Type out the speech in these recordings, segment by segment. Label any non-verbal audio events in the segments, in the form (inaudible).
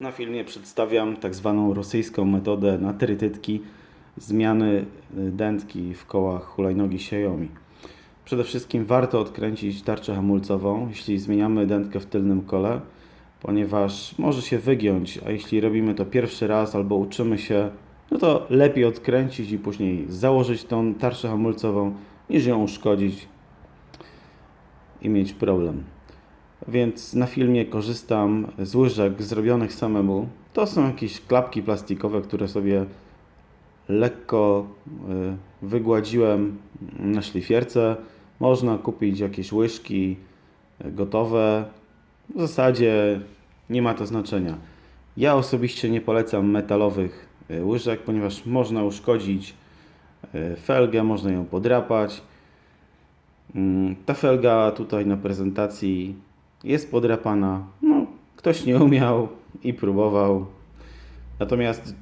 Na filmie przedstawiam tak zwaną rosyjską metodę na trytytki zmiany dętki w kołach hulajnogi Xiaomi. Przede wszystkim warto odkręcić tarczę hamulcową, jeśli zmieniamy dętkę w tylnym kole, ponieważ może się wygiąć, a jeśli robimy to pierwszy raz albo uczymy się, no to lepiej odkręcić i później założyć tą tarczę hamulcową, niż ją uszkodzić i mieć problem. Więc na filmie korzystam z łyżek zrobionych samemu. To są jakieś klapki plastikowe, które sobie lekko y, wygładziłem na szlifierce. Można kupić jakieś łyżki y, gotowe. W zasadzie nie ma to znaczenia. Ja osobiście nie polecam metalowych y, łyżek, ponieważ można uszkodzić felgę, można ją podrapać. Mm, Ta felga tutaj na prezentacji jest podrapana. No, ktoś nie umiał i próbował. Natomiast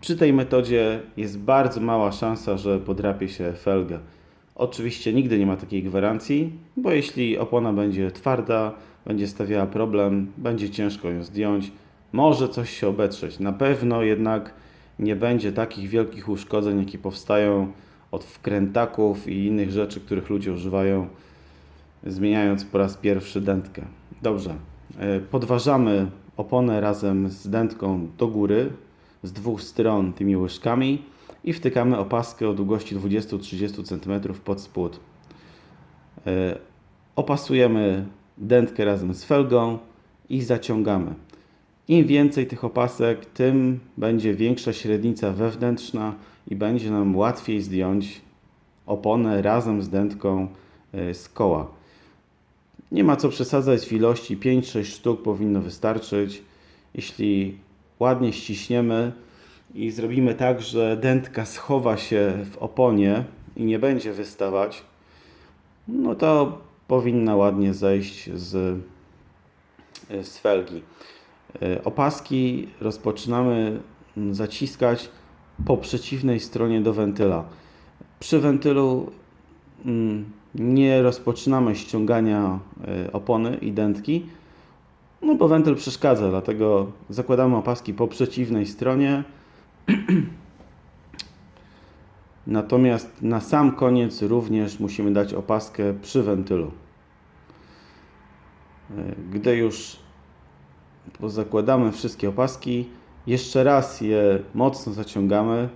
przy tej metodzie jest bardzo mała szansa, że podrapie się felga. Oczywiście nigdy nie ma takiej gwarancji, bo jeśli opona będzie twarda, będzie stawiała problem, będzie ciężko ją zdjąć, może coś się obetrzeć. Na pewno jednak nie będzie takich wielkich uszkodzeń, jakie powstają od wkrętaków i innych rzeczy, których ludzie używają, zmieniając po raz pierwszy dętkę. Dobrze, e, podważamy oponę razem z dętką do góry, z dwóch stron tymi łyżkami i wtykamy opaskę o długości 20-30 cm pod spód. E, Opasujemy dętkę razem z felgą i zaciągamy. Im więcej tych opasek, tym będzie większa średnica wewnętrzna i będzie nam łatwiej zdjąć oponę razem z dętką e, z koła. Nie ma co przesadzać w ilości 5-6 sztuk powinno wystarczyć. Jeśli ładnie ściśniemy i zrobimy tak, że dętka schowa się w oponie i nie będzie wystawać, no to powinna ładnie zejść z, z felgi. E, Opaski rozpoczynamy zaciskać po przeciwnej stronie do wentyla. Przy wentylu mm, nie rozpoczynamy ściągania e, opony i dętki, no bo wentyl przeszkadza, dlatego zakładamy opaski po przeciwnej stronie. (clears throat) Natomiast na sam koniec również musimy dać opaskę przy wentylu. E, Gdy już zakładamy wszystkie opaski, jeszcze raz je mocno zaciągamy.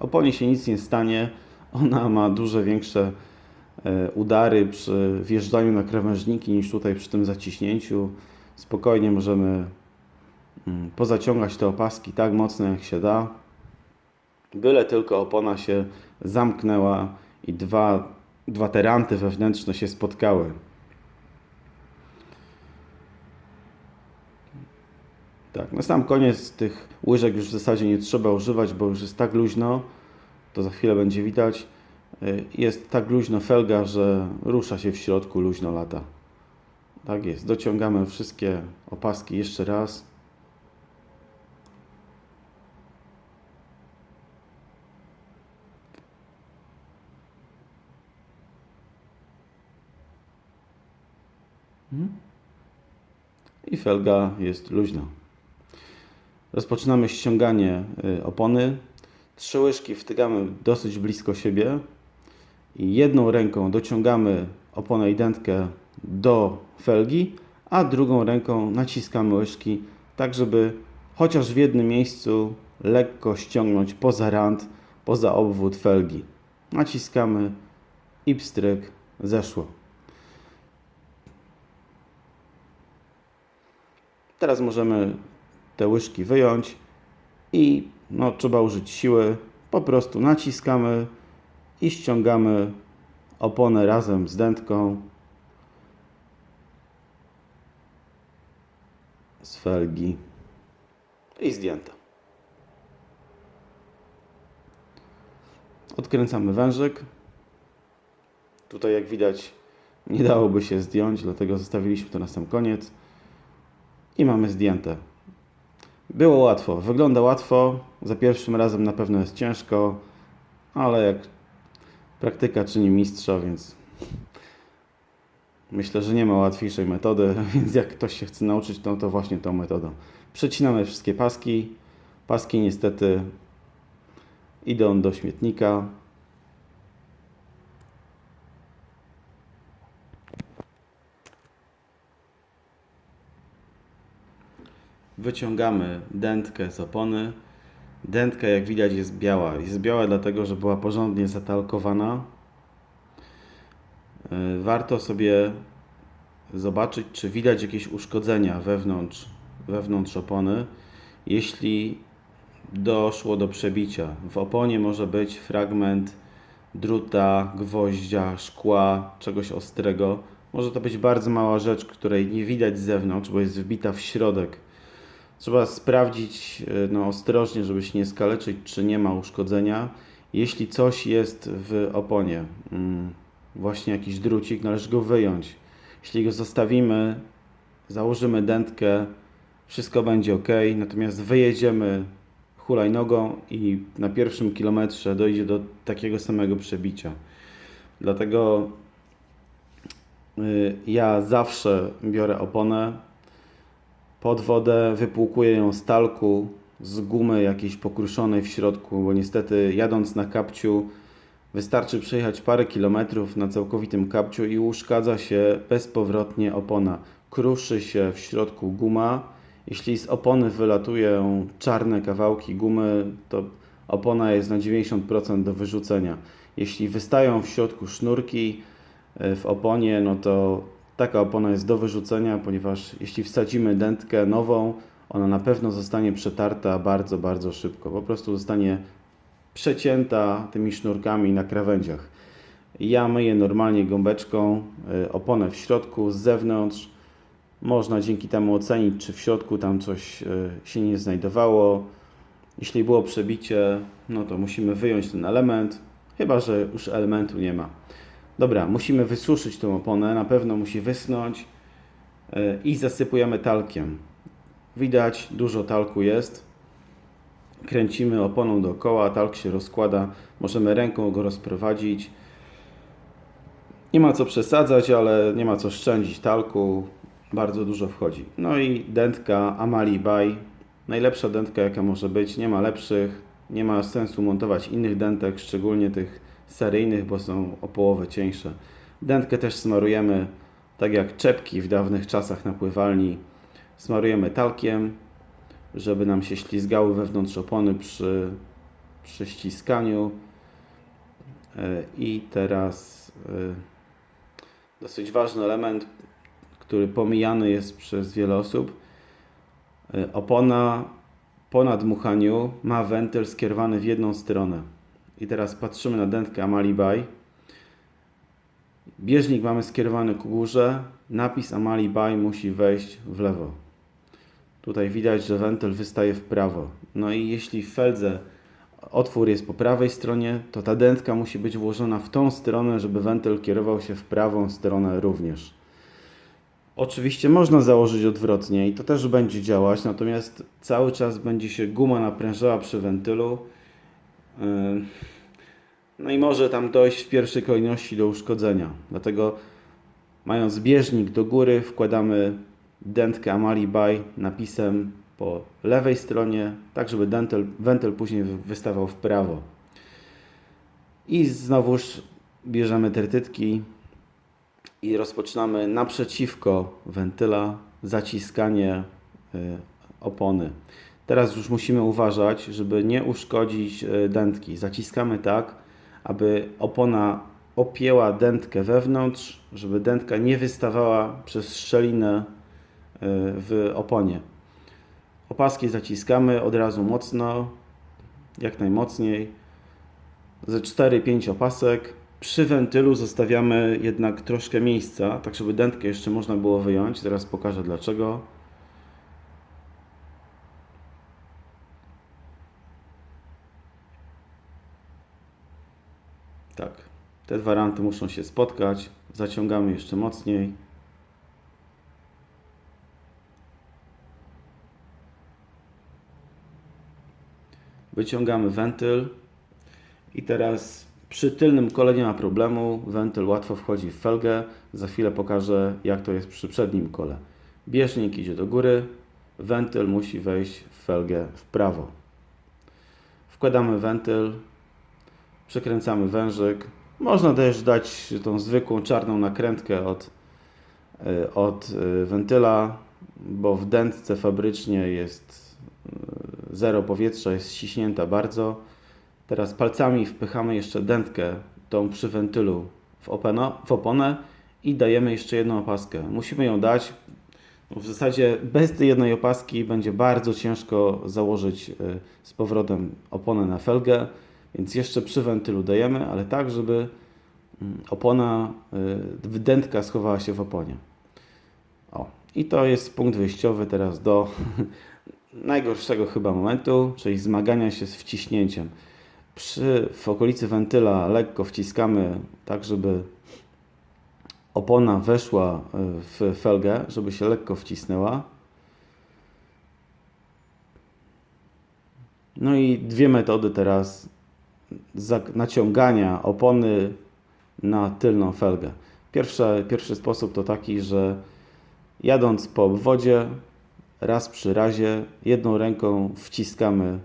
Oponie się nic nie stanie. Ona ma dużo większe udary przy wjeżdżaniu na krawężniki niż tutaj przy tym zaciśnięciu. Spokojnie możemy mm, pozaciągać te opaski tak mocno jak się da. Byle tylko opona się zamknęła i dwa, dwa te ranty wewnętrzne się spotkały. Tak, na sam koniec tych łyżek już w zasadzie nie trzeba używać, bo już jest tak luźno, to za chwilę będzie widać. Y, Jest tak luźno felga, że rusza się w środku, luźno lata. Tak jest, dociągamy wszystkie opaski jeszcze raz. Mhm. I felga jest luźna. Rozpoczynamy ściąganie y, opony. Trzy łyżki wtykamy dosyć blisko siebie jedną ręką dociągamy oponę i dętkę do felgi, a drugą ręką naciskamy łyżki, tak żeby chociaż w jednym miejscu lekko ściągnąć poza rant, poza obwód felgi. Naciskamy i pstryk zeszło. Teraz możemy te łyżki wyjąć i no, trzeba użyć siły. Po prostu naciskamy i ściągamy oponę razem z dętką z felgi i zdjęta. Odkręcamy wężyk. Tutaj jak widać nie dałoby się zdjąć, dlatego zostawiliśmy to na sam koniec i mamy zdjęte. Było łatwo, wygląda łatwo. Za pierwszym razem na pewno jest ciężko, ale jak praktyka czyni mistrza, więc Myślę, że nie ma łatwiejszej metody, (laughs) więc jak ktoś się chce nauczyć, no to właśnie tą metodą. Przecinamy wszystkie paski. Paski niestety idą do śmietnika. Wyciągamy dętkę z opony. Dętka, jak widać, jest biała. Jest biała dlatego, że była porządnie zatalkowana. Y, Warto sobie zobaczyć, czy widać jakieś uszkodzenia wewnątrz, wewnątrz opony. Jeśli doszło do przebicia, w oponie może być fragment druta, gwoździa, szkła, czegoś ostrego. Może to być bardzo mała rzecz, której nie widać z zewnątrz, bo jest wbita w środek. Trzeba sprawdzić y, no, ostrożnie, żeby się nie skaleczyć, czy nie ma uszkodzenia. Jeśli coś jest w oponie, mm, właśnie jakiś drucik, należy go wyjąć. Jeśli go zostawimy, założymy dętkę, wszystko będzie ok, natomiast wyjedziemy hulajnogą i na pierwszym kilometrze dojdzie do takiego samego przebicia. Dlatego y, ja zawsze biorę oponę pod wodę, wypłukuję ją z talku, z gumy jakiejś pokruszonej w środku, bo niestety jadąc na kapciu wystarczy przejechać parę kilometrów na całkowitym kapciu i uszkadza się bezpowrotnie opona. Kruszy się w środku guma. Jeśli z opony wylatują czarne kawałki gumy, to opona jest na 90% do wyrzucenia. Jeśli wystają w środku sznurki e, w oponie, no to taka opona jest do wyrzucenia, ponieważ jeśli wsadzimy dętkę nową, ona na pewno zostanie przetarta bardzo, bardzo szybko. Po prostu zostanie przecięta tymi sznurkami na krawędziach. Ja myję normalnie gąbeczką y, oponę w środku, z zewnątrz. Można dzięki temu ocenić, czy w środku tam coś y, się nie znajdowało. Jeśli było przebicie, no to musimy wyjąć ten element, chyba że już elementu nie ma. Dobra, musimy wysuszyć tą oponę, na pewno musi wysnąć y, i zasypujemy talkiem. Widać, dużo talku jest. Kręcimy oponą dookoła, talk się rozkłada. Możemy ręką go rozprowadzić. Nie ma co przesadzać, ale nie ma co szczędzić talku. Bardzo dużo wchodzi. No i dętka Amali Bay. Najlepsza dętka jaka może być. Nie ma lepszych. Nie ma sensu montować innych dętek, szczególnie tych seryjnych, bo są o połowę cieńsze. Dętkę też smarujemy tak jak czepki w dawnych czasach na pływalni. Smarujemy talkiem, żeby nam się ślizgały wewnątrz opony przy, przy ściskaniu. E, I teraz e, dosyć ważny element, który pomijany jest przez wiele osób. E, Opona po nadmuchaniu ma wentyl skierowany w jedną stronę. I teraz patrzymy na dętkę Amalibay. Bieżnik mamy skierowany ku górze. Napis Amalibay musi wejść w lewo. Tutaj widać, że wentyl wystaje w prawo. No i jeśli w feldze otwór jest po prawej stronie, to ta dętka musi być włożona w tą stronę, żeby wentyl kierował się w prawą stronę również. Oczywiście można założyć odwrotnie i to też będzie działać, natomiast cały czas będzie się guma naprężała przy wentylu. No i może tam dojść w pierwszej kolejności do uszkodzenia. Dlatego mając bieżnik do góry wkładamy dętkę Amalibay napisem po lewej stronie, tak żeby dentyl, wentyl później wy- wystawał w prawo. I znowuż bierzemy tertytki i rozpoczynamy naprzeciwko wentyla zaciskanie y, opony. Teraz już musimy uważać, żeby nie uszkodzić y, dętki. Zaciskamy tak, aby opona opięła dętkę wewnątrz, żeby dętka nie wystawała przez szczelinę y, w oponie. Opaski zaciskamy od razu mocno, jak najmocniej. Ze 4-5 opasek. Przy wentylu zostawiamy jednak troszkę miejsca, tak żeby dętkę jeszcze można było wyjąć. Teraz pokażę dlaczego. Tak, te dwa ranty muszą się spotkać. Zaciągamy jeszcze mocniej. Wyciągamy wentyl i teraz Przy tylnym kole nie ma problemu, wentyl łatwo wchodzi w felgę. Za chwilę pokażę, jak to jest przy przednim kole. Bieżnik idzie do góry, wentyl musi wejść w felgę w prawo. Wkładamy wentyl, przekręcamy wężyk. Można też dać tą zwykłą czarną nakrętkę od, y, od y, wentyla, bo w dętce fabrycznie jest y, zero powietrza, jest ściśnięta bardzo. Teraz palcami wpychamy jeszcze dętkę, tą przy wentylu w, openo, w oponę i dajemy jeszcze jedną opaskę. Musimy ją dać. W zasadzie bez tej jednej opaski będzie bardzo ciężko założyć z powrotem oponę na felgę, więc jeszcze przy wentylu dajemy, ale tak, żeby mm, opona, y, dętka schowała się w oponie. O, i to jest punkt wyjściowy teraz do (laughs) najgorszego chyba momentu, czyli zmagania się z wciśnięciem. Przy, w okolicy wentyla lekko wciskamy tak, żeby opona weszła y, w felgę, żeby się lekko wcisnęła. No i dwie metody teraz naciągania opony na tylną felgę. Pierwszy, pierwszy sposób to taki, że jadąc po obwodzie, raz przy razie, jedną ręką wciskamy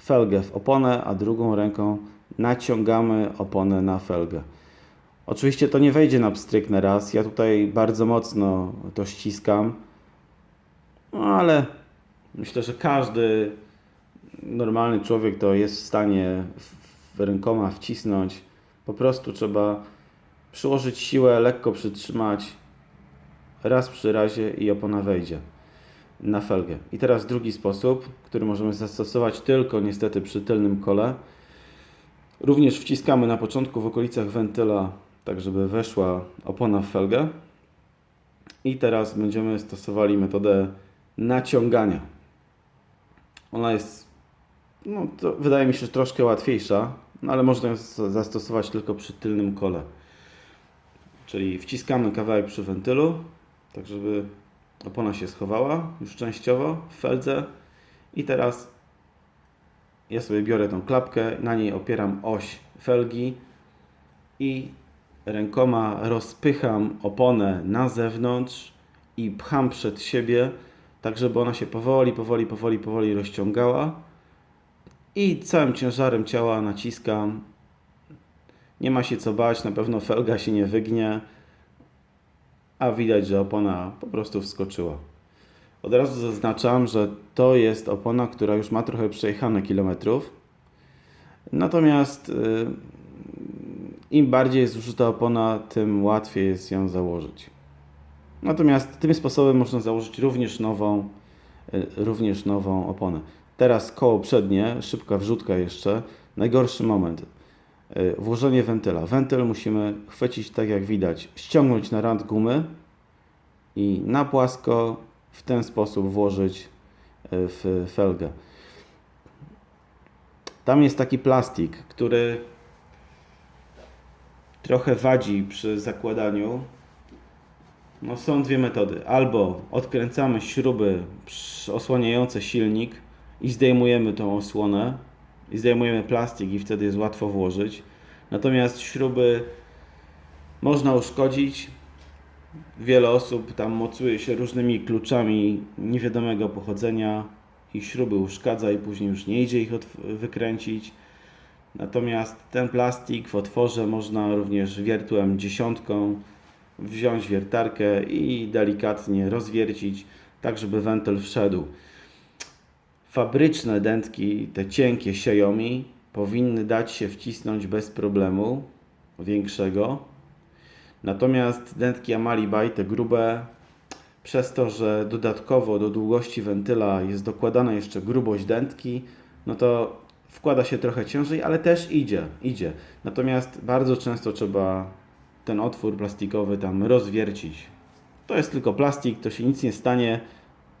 felgę w oponę, a drugą ręką naciągamy oponę na felgę. Oczywiście to nie wejdzie na pstryk na raz. Ja tutaj bardzo mocno to ściskam, no ale myślę, że każdy normalny człowiek to jest w stanie w- rękoma wcisnąć. Po prostu trzeba przyłożyć siłę, lekko przytrzymać, raz przy razie i opona wejdzie na felgę. I teraz drugi sposób, który możemy zastosować tylko niestety przy tylnym kole. Również wciskamy na początku w okolicach wentyla, tak żeby weszła opona w felgę. I teraz będziemy stosowali metodę naciągania. Ona jest, no to wydaje mi się, że troszkę łatwiejsza, no ale można ją zas- zastosować tylko przy tylnym kole. Czyli wciskamy kawałek przy wentylu, tak żeby opona się schowała już częściowo w feldze i teraz ja sobie biorę tą klapkę, na niej opieram oś felgi i rękoma rozpycham oponę na zewnątrz i pcham przed siebie, tak żeby ona się powoli, powoli, powoli, powoli rozciągała i całym ciężarem ciała naciskam. Nie ma się co bać, na pewno felga się nie wygnie a widać, że opona po prostu wskoczyła. Od razu zaznaczam, że to jest opona, która już ma trochę przejechane kilometrów. Natomiast y, im bardziej jest zużyta opona, tym łatwiej jest ją założyć. Natomiast tym sposobem można założyć również nową, y, również nową oponę. Teraz koło przednie, szybka wrzutka jeszcze. Najgorszy moment. Y, Włożenie wentyla. Wentyl musimy chwycić tak jak widać, ściągnąć na rand gumy i na płasko w ten sposób włożyć y, w felgę. Tam jest taki plastik, który trochę wadzi przy zakładaniu. No są dwie metody. Albo odkręcamy śruby osłaniające silnik i zdejmujemy tą osłonę i zdejmujemy plastik i wtedy jest łatwo włożyć. Natomiast śruby można uszkodzić. Wiele osób tam mocuje się różnymi kluczami niewiadomego pochodzenia i śruby uszkadza i później już nie idzie ich wykręcić. Natomiast ten plastik w otworze można również wiertłem dziesiątką wziąć wiertarkę i delikatnie rozwiercić, tak żeby wentyl wszedł. Fabryczne dętki, te cienkie Xiaomi, powinny dać się wcisnąć bez problemu większego. Natomiast dętki Amalibaj, te grube, przez to, że dodatkowo do długości wentyla jest dokładana jeszcze grubość dętki, no to wkłada się trochę ciężej, ale też idzie, idzie. Natomiast bardzo często trzeba ten otwór plastikowy tam rozwiercić. To jest tylko plastik, to się nic nie stanie,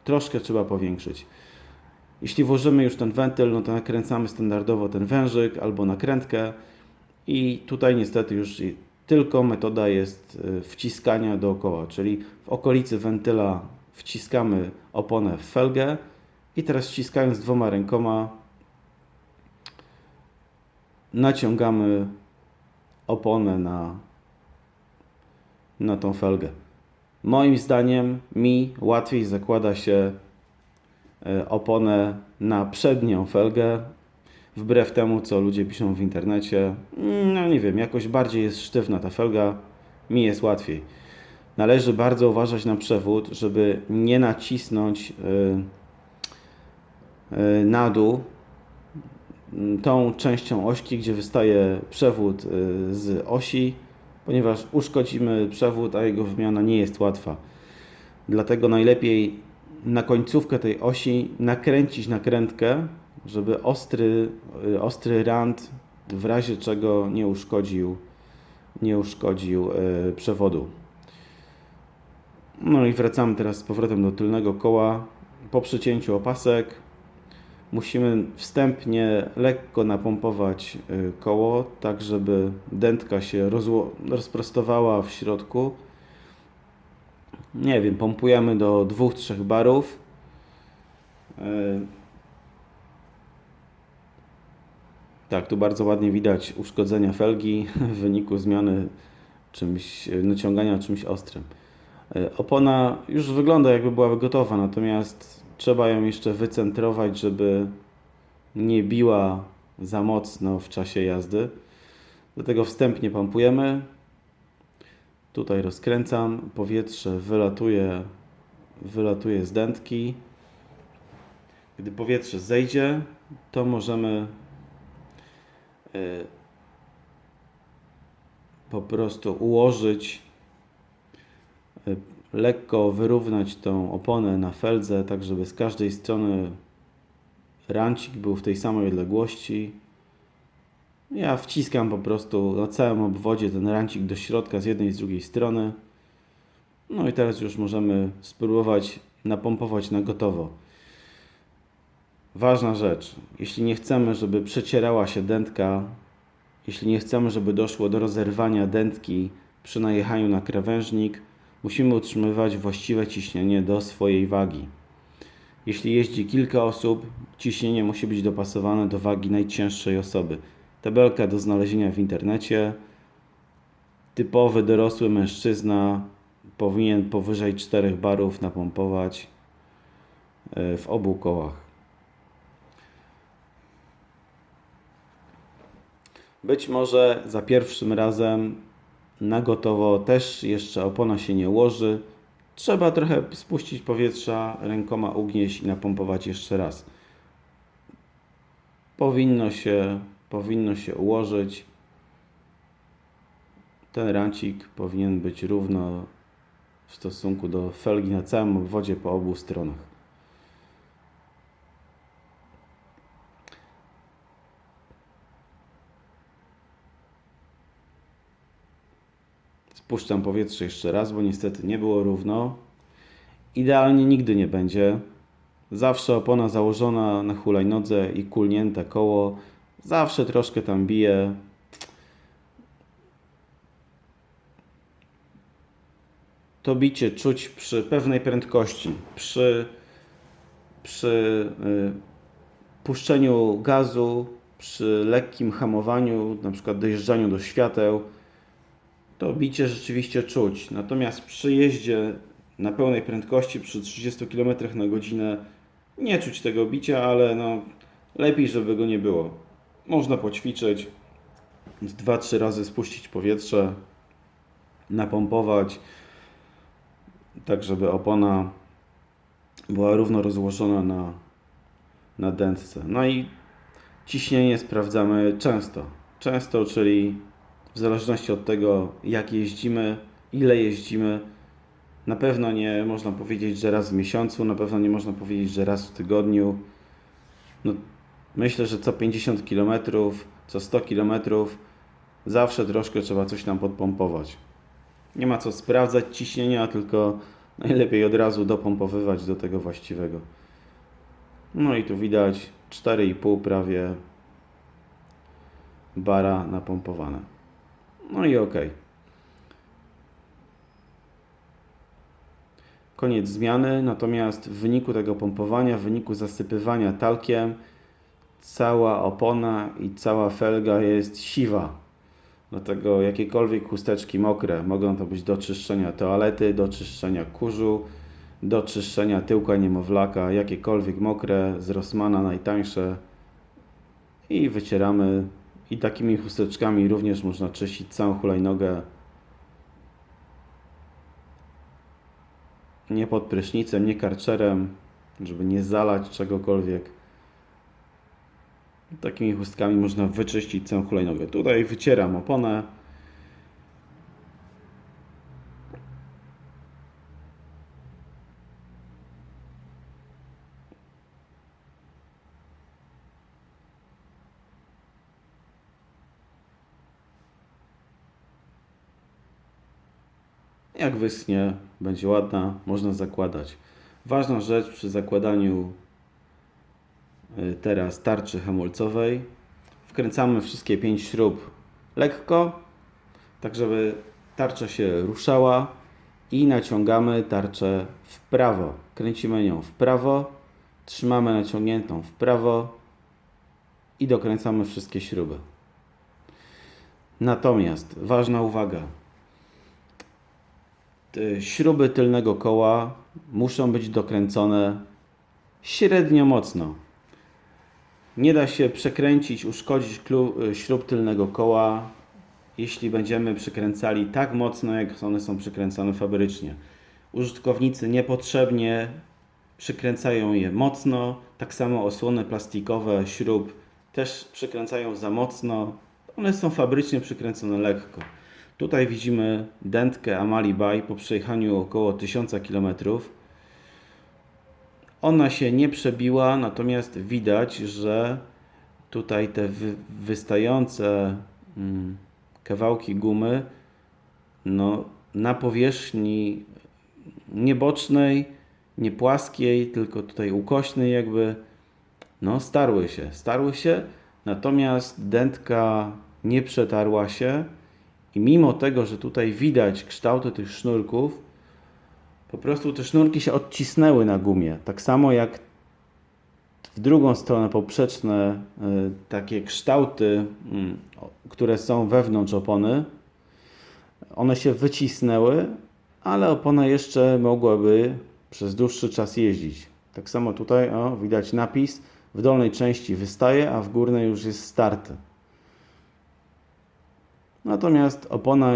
troszkę trzeba powiększyć. Jeśli włożymy już ten wentyl, no to nakręcamy standardowo ten wężyk albo nakrętkę i tutaj niestety już tylko metoda jest y, wciskania dookoła, czyli w okolicy wentyla wciskamy oponę w felgę i teraz ściskając dwoma rękoma naciągamy oponę na, na tą felgę. Moim zdaniem mi łatwiej zakłada się oponę na przednią felgę, wbrew temu co ludzie piszą w internecie. Mm, No nie wiem, jakoś bardziej jest sztywna ta felga, mi jest łatwiej. Należy bardzo uważać na przewód, żeby nie nacisnąć y, y, na dół mm, tą częścią ośki, gdzie wystaje przewód z osi, ponieważ uszkodzimy przewód, a jego wymiana nie jest łatwa. Dlatego najlepiej na końcówkę tej osi nakręcić nakrętkę, żeby ostry, y, ostry rand w razie czego nie uszkodził, nie uszkodził y, przewodu. No i wracamy teraz z powrotem do tylnego koła. Po przycięciu opasek musimy wstępnie lekko napompować y, koło, tak żeby dętka się rozprostowała w środku. Nie wiem, pompujemy do 2-3 barów. Y, Tak, tu bardzo ładnie widać uszkodzenia felgi w wyniku zmiany czymś, naciągania czymś ostrym. E, Opona już wygląda jakby była gotowa, natomiast trzeba ją jeszcze wycentrować, żeby nie biła za mocno w czasie jazdy. Dlatego wstępnie pompujemy. Tutaj rozkręcam, powietrze wylatuje, wylatuje z dętki. Gdy powietrze zejdzie, to możemy e, po prostu ułożyć y, lekko wyrównać tą oponę na feldze, tak żeby z każdej strony rancik był w tej samej odległości. Ja wciskam po prostu na całym obwodzie ten rancik do środka z jednej i z drugiej strony. No i teraz już możemy spróbować napompować na gotowo. Ważna rzecz, jeśli nie chcemy, żeby przecierała się dętka, jeśli nie chcemy, żeby doszło do rozerwania dętki przy najechaniu na krawężnik, musimy utrzymywać właściwe ciśnienie do swojej wagi. Jeśli jeździ kilka osób, ciśnienie musi być dopasowane do wagi najcięższej osoby. Tabelka do znalezienia w internecie. Typowy dorosły mężczyzna powinien powyżej 4 barów napompować e, w obu kołach. Być może za pierwszym razem na gotowo też jeszcze opona się nie ułoży. Trzeba trochę spuścić powietrza, rękoma ugnieść i napompować jeszcze raz. Powinno się, powinno się ułożyć. Ten rancik powinien być równo w stosunku do felgi na całym obwodzie po obu stronach. Spuszczam powietrze jeszcze raz, bo niestety nie było równo. Idealnie nigdy nie będzie. Zawsze opona założona na hulajnodze i kulnięte koło. Zawsze troszkę tam bije. To bicie czuć przy pewnej prędkości. Przy, przy y, puszczeniu gazu, przy lekkim hamowaniu, na przykład dojeżdżaniu do świateł to bicie rzeczywiście czuć. Natomiast przy jeździe na pełnej prędkości przy 30 km na godzinę nie czuć tego bicia, ale no, lepiej, żeby go nie było. Można poćwiczyć, 2-3 razy spuścić powietrze, napompować, tak żeby opona była równo rozłożona na, na dętce. No i ciśnienie sprawdzamy często. Często, czyli w zależności od tego, jak jeździmy, ile jeździmy. Na pewno nie można powiedzieć, że raz w miesiącu, na pewno nie można powiedzieć, że raz w tygodniu. No, myślę, że co 50 km, co 100 km, zawsze troszkę trzeba coś tam podpompować. Nie ma co sprawdzać ciśnienia, tylko najlepiej od razu dopompowywać do tego właściwego. No i tu widać 4,5 prawie bara napompowane. No i ok. Koniec zmiany, natomiast w wyniku tego pompowania, w wyniku zasypywania talkiem, cała opona i cała felga jest siwa. Dlatego jakiekolwiek chusteczki mokre mogą to być do czyszczenia toalety, do czyszczenia kurzu, do czyszczenia tyłka niemowlaka, jakiekolwiek mokre z Rossmana najtańsze i wycieramy. I takimi chusteczkami również można czyścić całą hulajnogę. Nie pod prysznicem, nie karczerem, żeby nie zalać czegokolwiek. Takimi chustkami można wyczyścić całą hulajnogę. Tutaj wycieram oponę. Jak wyschnie, będzie ładna, można zakładać. Ważna rzecz przy zakładaniu teraz tarczy hamulcowej. Wkręcamy wszystkie pięć śrub lekko, tak żeby tarcza się ruszała i naciągamy tarczę w prawo. Kręcimy nią w prawo, trzymamy naciągniętą w prawo i dokręcamy wszystkie śruby. Natomiast ważna uwaga. Śruby tylnego koła muszą być dokręcone średnio mocno. Nie da się przekręcić, uszkodzić y, śrub tylnego koła, jeśli będziemy przykręcali tak mocno, jak one są przykręcane fabrycznie. Użytkownicy niepotrzebnie przykręcają je mocno, tak samo osłony plastikowe śrub też przykręcają za mocno. One są fabrycznie przykręcone lekko. Tutaj widzimy dętkę Amalibaj po przejechaniu około 1000 km. Ona się nie przebiła, natomiast widać, że tutaj te wy, wystające mm, kawałki gumy no, na powierzchni nie bocznej, nie płaskiej, tylko tutaj ukośnej jakby no starły się, starły się, natomiast dętka nie przetarła się i mimo tego, że tutaj widać kształty tych sznurków, po prostu te sznurki się odcisnęły na gumie. Tak samo jak w drugą stronę poprzeczne y, takie kształty, mm, które są wewnątrz opony, one się wycisnęły, ale opona jeszcze mogłaby przez dłuższy czas jeździć. Tak samo tutaj o, widać napis, w dolnej części wystaje, a w górnej już jest starty. Natomiast opona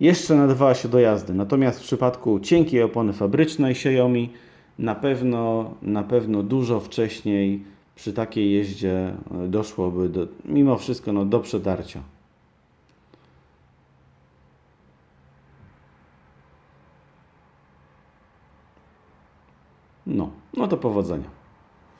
jeszcze nadawała się do jazdy. Natomiast w przypadku cienkiej opony fabrycznej Xiaomi na pewno, na pewno dużo wcześniej przy takiej jeździe e, doszłoby do, mimo wszystko no, do przetarcia. No, no to powodzenia.